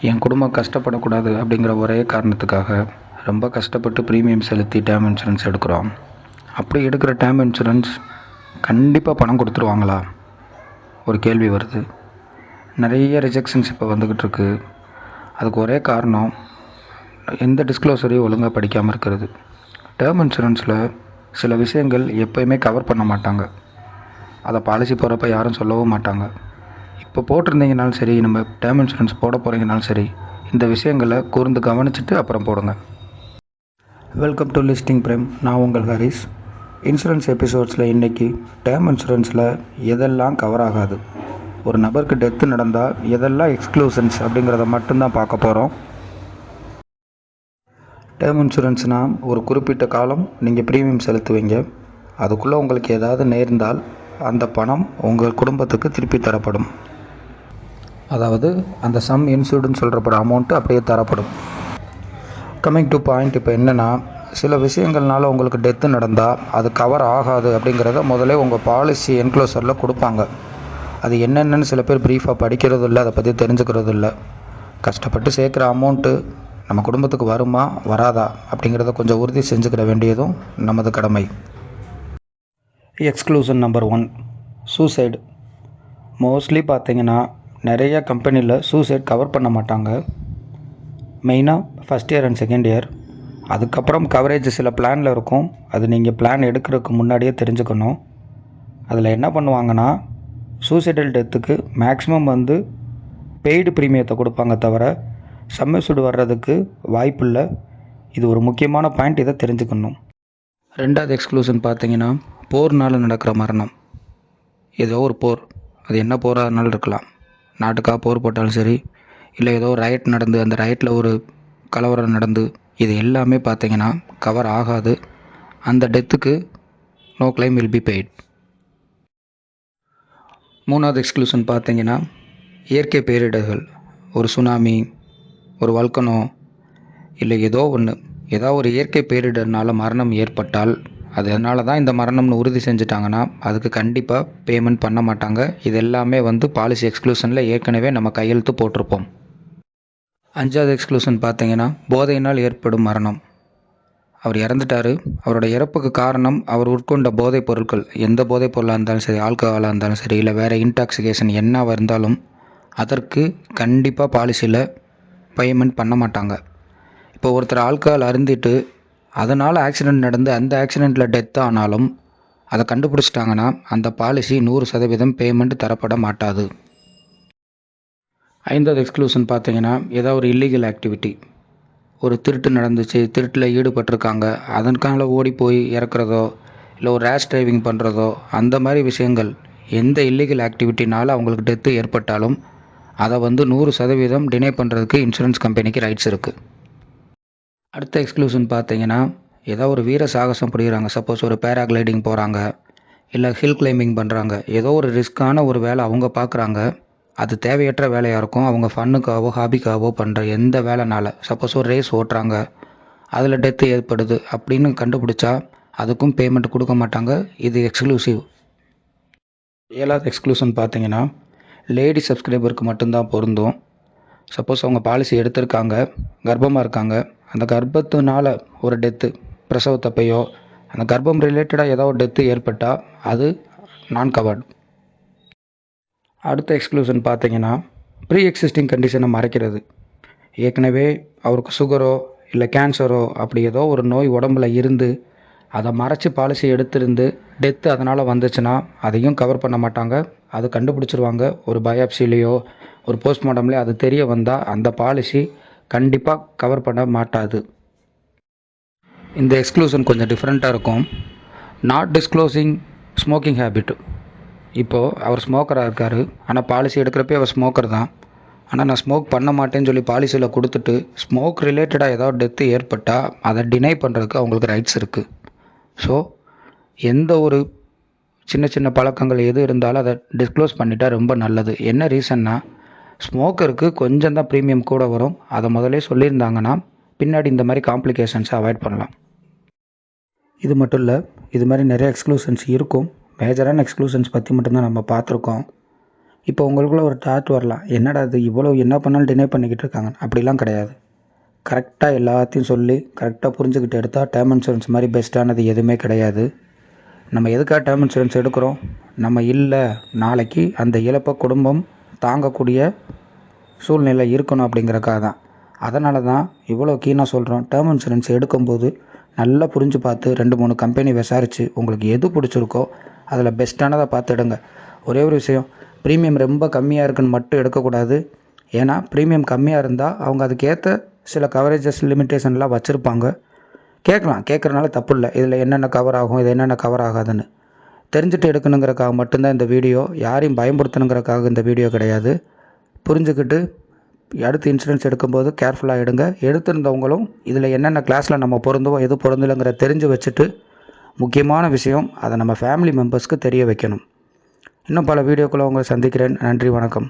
என் குடும்பம் கஷ்டப்படக்கூடாது அப்படிங்கிற ஒரே காரணத்துக்காக ரொம்ப கஷ்டப்பட்டு ப்ரீமியம் செலுத்தி டேர்ம் இன்சூரன்ஸ் எடுக்கிறோம். அப்படி எடுக்கிற டேர்ம் இன்சூரன்ஸ் கண்டிப்பாக பணம் கொடுத்துருவாங்களா? ஒரு கேள்வி வருது. நிறைய ரிஜெக்ஷன்ஸ் இப்போ வந்துக்கிட்டு இருக்கு. அதுக்கு ஒரே காரணம் எந்த டிஸ்க்ளோசரையும் ஒழுங்காக படிக்காமல் இருக்கிறது. டேர்ம் இன்சூரன்ஸில் சில விஷயங்கள் எப்போயுமே கவர் பண்ண மாட்டாங்க. அதை பாலிசி போகிறப்ப யாரும் சொல்லவும் மாட்டாங்க. இப்போ போட்டிருந்தீங்கனாலும் சரி நம்ம டேர்ம் இன்சூரன்ஸ் போட போகிறீங்கனாலும் சரி இந்த விஷயங்களை கூர்ந்து கவனிச்சுட்டு அப்புறம் போடுங்க. வெல்கம் டு லிஸ்டிங் பிரேம் நான் உங்கள் ஹரிஸ். இன்சூரன்ஸ் எபிசோட்ஸில் இன்றைக்கி டேர்ம் இன்சூரன்ஸில் எதெல்லாம் கவர் ஆகாது? ஒரு நபருக்கு டெத்து நடந்தால் எதெல்லாம் எக்ஸ்க்ளூசன்ஸ் அப்படிங்கிறத மட்டும்தான் பார்க்க போகிறோம் டேர்ம் இன்சூரன்ஸ்னால் ஒரு குறிப்பிட்ட காலம் நீங்கள் ப்ரீமியம் செலுத்துவீங்க. அதுக்குள்ளே உங்களுக்கு ஏதாவது நேர்ந்தால் அந்த பணம் உங்கள் குடும்பத்துக்கு திருப்பி தரப்படும். அதாவது அந்த சம் இன்சூர்டுன்னு சொல்கிறப்பட அமௌண்ட்டு அப்படியே தரப்படும். கம்மிங் டு பாயிண்ட் இப்போ என்னென்னா சில விஷயங்கள்னால உங்களுக்கு டெத்து நடந்தால் அது கவர் ஆகாது அப்படிங்கிறத முதல்ல உங்கள் பாலிசி என்க்ளோசரில் கொடுப்பாங்க. அது என்னென்னு சில பேர் ப்ரீஃபாக படிக்கிறது இல்லை அதை பற்றி தெரிஞ்சுக்கிறது இல்லை கஷ்டப்பட்டு சேர்க்குற அமௌண்ட்டு நம்ம குடும்பத்துக்கு வருமா வராதா அப்படிங்கிறத கொஞ்சம் உறுதி செஞ்சுக்கிற வேண்டியதும் நமது கடமை. Exclusion number one suicide mostly பார்த்தீங்கன்னா நிறைய கம்பெனியில் சூசைட் கவர் பண்ண மாட்டாங்க. மெயினாக first year and second year அதுக்கப்புறம் கவரேஜ் சில பிளானில் இருக்கும். அது நீங்கள் பிளான் எடுக்கிறதுக்கு முன்னாடியே தெரிஞ்சுக்கணும். அதில் என்ன பண்ணுவாங்கன்னா சூசைடல் டெத்துக்கு மேக்ஸிமம் வந்து பெய்டு ப்ரீமியத்தை கொடுப்பாங்க தவிர சம்மசூடு வர்றதுக்கு வாய்ப்பில்லை இது ஒரு முக்கியமான பாயிண்ட் இதை தெரிஞ்சுக்கணும். ரெண்டாவது எக்ஸ்க்ளூஷன் பார்த்தீங்கன்னா போர்னால் நடக்கிற மரணம். ஏதோ ஒரு போர். அது என்ன போராக இருந்தாலும் இருக்கலாம். நாட்டுக்காக போர் போட்டாலும் சரி இல்லை ஏதோ ரைட் நடந்து அந்த ரைட்டில் ஒரு கலவரம் நடந்து இது எல்லாமே பார்த்தீங்கன்னா கவர் ஆகாது. அந்த டெத்துக்கு no claim will be paid மூணாவது எக்ஸ்க்ளூஷன் பார்த்தீங்கன்னா இயற்கை பேரிடர்கள் ஒரு சுனாமி ஒரு வல்கனோ இல்லை ஏதோ ஒன்று ஏதோ ஒரு இயற்கை பேரிடர்னால மரணம் ஏற்பட்டால் அதனால தான் இந்த மரணம்னு உறுதி செஞ்சுட்டாங்கன்னா அதுக்கு கண்டிப்பாக பேமெண்ட் பண்ண மாட்டாங்க. இது எல்லாமே வந்து பாலிசி எக்ஸ்க்ளூஷனில் ஏற்கனவே நம்ம கையெழுத்து போட்டிருப்போம். அஞ்சாவது எக்ஸ்க்ளூஷன் பார்த்தீங்கன்னா போதையினால் ஏற்படும் மரணம். அவர் இறந்துட்டார். அவரோட இறப்புக்கு காரணம் அவர் உட்கொண்ட போதைப் பொருட்கள். எந்த போதைப் பொருளாக இருந்தாலும் சரி ஆல்கஹாலாக இருந்தாலும் சரி இல்லை வேறு இன்டாக்சிகேஷன் என்னவாக இருந்தாலும் அதற்கு கண்டிப்பாக பாலிசியில் பேமெண்ட் பண்ண மாட்டாங்க. இப்போ ஒருத்தர் ஆல்கஹால் அருந்திட்டு அதனால் ஆக்சிடெண்ட் நடந்து அந்த ஆக்சிடெண்ட்டில் டெத் ஆனாலும் அதை கண்டுபிடிச்சிட்டாங்கன்னா அந்த பாலிசி நூறு சதவீதம் பேமெண்ட் தரப்பட மாட்டாது. ஐந்தாவது எக்ஸ்க்ளூஷன் பார்த்தீங்கன்னா ஏதாவது ஒரு இல்லீகல் ஆக்டிவிட்டி ஒரு திருட்டு நடந்துச்சு திருட்டில் ஈடுபட்டிருக்காங்க அதற்கான ஓடி போய் இறக்குறதோ இல்லை ஒரு ரேஷ் டிரைவிங் பண்ணுறதோ அந்த மாதிரி விஷயங்கள் எந்த இல்லீகல் ஆக்டிவிட்டினால அவங்களுக்கு டெத்து ஏற்பட்டாலும் அதை வந்து நூறு சதவீதம் டினை பண்ணுறதுக்கு இன்சூரன்ஸ் கம்பெனிக்கு ரைட்ஸ் இருக்குது அடுத்த எக்ஸ்க்ளூஷன் பார்த்தீங்கன்னா ஏதோ ஒரு வீர சாகசம் புரிகிறாங்க சப்போஸ் ஒரு பேராகிளைடிங் போகிறாங்க இல்லை ஹில் கிளைம்பிங் பண்ணுறாங்க ஏதோ ஒரு ரிஸ்க்கான ஒரு வேலை அவங்க பார்க்குறாங்க. அது தேவையற்ற வேலையாக இருக்கும். அவங்க ஃபன்னுக்காகவோ ஹாபிக்காகவோ பண்ணுற எந்த வேலைனால. சப்போஸ் ஒரு ரேஸ் ஓட்டுறாங்க. அதில் டெத்து ஏற்படுது அப்படின்னு கண்டுபிடிச்சா அதுக்கும் பேமெண்ட் கொடுக்க மாட்டாங்க. இது எக்ஸ்க்ளூசிவ் ஏழாவது எக்ஸ்க்ளூஷன் பார்த்தீங்கன்னா லேடி சப்ஸ்கிரைபருக்கு மட்டும்தான் பொருந்தும். சப்போஸ் அவங்க பாலிசி எடுத்திருக்காங்க கர்ப்பமாக இருக்காங்க. அந்த கர்ப்பத்தினால ஒரு டெத்து பிரசவத்தப்பையோ அந்த கர்ப்பம் ரிலேட்டடாக ஏதோ ஒரு டெத்து ஏற்பட்டால் அது நான் கவர்டு அடுத்த எக்ஸ்க்ளூஷன் பார்த்தீங்கன்னா ப்ரீ எக்ஸிஸ்டிங் கண்டிஷனை மறைக்கிறது. ஏற்கனவே அவருக்கு சுகரோ இல்லை கேன்சரோ அப்படி ஏதோ ஒரு நோய் உடம்புல இருந்து அதை மறைச்சி பாலிசி எடுத்திருந்து டெத்து அதனால் வந்துச்சுன்னா அதையும் கவர் பண்ண மாட்டாங்க. அது கண்டுபிடிச்சிருவாங்க. ஒரு பயாப்சிலேயோ ஒரு போஸ்ட்மார்ட்டம்லேயோ அது தெரிய வந்தால் அந்த பாலிசி கண்டிப்பாக கவர் பண்ண மாட்டாது. இந்த எக்ஸ்க்ளூஷன் கொஞ்சம் டிஃப்ரெண்ட்டாக இருக்கும். நாட் டிஸ்க்ளோசிங் ஸ்மோக்கிங் ஹேபிட் இப்போது அவர் ஸ்மோக்கராக இருக்கார். ஆனால் பாலிசி எடுக்கிறப்பே அவர் ஸ்மோக்கர் தான். ஆனால் நான் ஸ்மோக் பண்ண மாட்டேன்னு சொல்லி பாலிசியில் கொடுத்துட்டு ஸ்மோக் ரிலேட்டடாக ஏதாவது டெத்து ஏற்பட்டால் அதை டினை பண்ணுறதுக்கு அவங்களுக்கு ரைட்ஸ் இருக்குது ஸோ எந்த ஒரு சின்ன சின்ன பழக்கங்கள் எது இருந்தாலும் அதை டிஸ்க்ளோஸ் பண்ணிட்டால் ரொம்ப நல்லது. என்ன ரீசன்னா ஸ்மோக்கருக்கு கொஞ்சம் தான் ப்ரீமியம் கூட வரும். அதை முதலே சொல்லியிருந்தாங்கன்னா பின்னாடி இந்த மாதிரி காம்ப்ளிகேஷன்ஸை அவாய்ட் பண்ணலாம். இது மட்டும் இல்லை இது மாதிரி நிறைய எக்ஸ்க்ளூஷன்ஸ் இருக்கும். மேஜரான எக்ஸ்க்ளூஷன்ஸ் பற்றி மட்டும்தான் நம்ம பார்த்துருக்கோம். இப்போ உங்களுக்குள்ள ஒரு தாட் வரலாம். என்னடா இது இவ்வளோ என்ன பண்ணாலும் டினை பண்ணிக்கிட்டு இருக்காங்க. அப்படிலாம் கிடையாது. கரெக்டாக எல்லாத்தையும் சொல்லி கரெக்டாக புரிஞ்சுக்கிட்டு எடுத்தால் டேர்ம் இன்சூரன்ஸ் மாதிரி பெஸ்ட்டானது எதுவுமே கிடையாது. நம்ம எதுக்காக டேர்ம் இன்சூரன்ஸ் எடுக்கிறோம்? நம்ம இல்லை நாளைக்கு அந்த இழப்பை குடும்பம் தாங்கக்கூடிய சூழ்நிலை இருக்கணும் அப்படிங்கிறக்காக தான். அதனால தான் இவ்வளோ கீனாக சொல்கிறோம் டேர்ம் இன்சூரன்ஸ் எடுக்கும்போது நல்லா புரிஞ்சு பார்த்து ரெண்டு மூணு கம்பெனி விசாரித்து உங்களுக்கு எது பிடிச்சிருக்கோ அதில் பெஸ்ட்டானதை பார்த்து எடுங்க. ஒரே ஒரு விஷயம் ப்ரீமியம் ரொம்ப கம்மியாக இருக்குன்னு மட்டும் எடுக்கக்கூடாது. ஏன்னா ப்ரீமியம் கம்மியாக இருந்தால் அவங்க அதுக்கேற்ற சில கவரேஜஸ் லிமிட்டேஷன்லாம் வச்சுருப்பாங்க. கேட்கலாம். கேட்குறனால தப்பு இல்லை. இதில் என்னென்ன கவர் ஆகும் இது என்னென்ன கவர் ஆகாதுன்னு. தெரிஞ்சுட்டு எடுக்கணுங்கிறக்காக மட்டும்தான் இந்த வீடியோ யாரையும் பயன்படுத்தணுங்கிறக்காக இந்த வீடியோ கிடையாது. புரிஞ்சுக்கிட்டு அடுத்து இன்சூரன்ஸ் எடுக்கும்போது கேர்ஃபுல்லாக எடுங்க. எடுத்திருந்தவங்களும் இதில் என்னென்ன கிளாஸில் நம்ம பொருந்துவோம் எது பொருந்தலைங்கிற தெரிஞ்சு வச்சுட்டு முக்கியமான விஷயம் அதை நம்ம ஃபேமிலி மெம்பர்ஸ்க்கு தெரிய வைக்கணும். இன்னும் பல வீடியோக்களை உங்களை சந்திக்கிறேன். நன்றி வணக்கம்.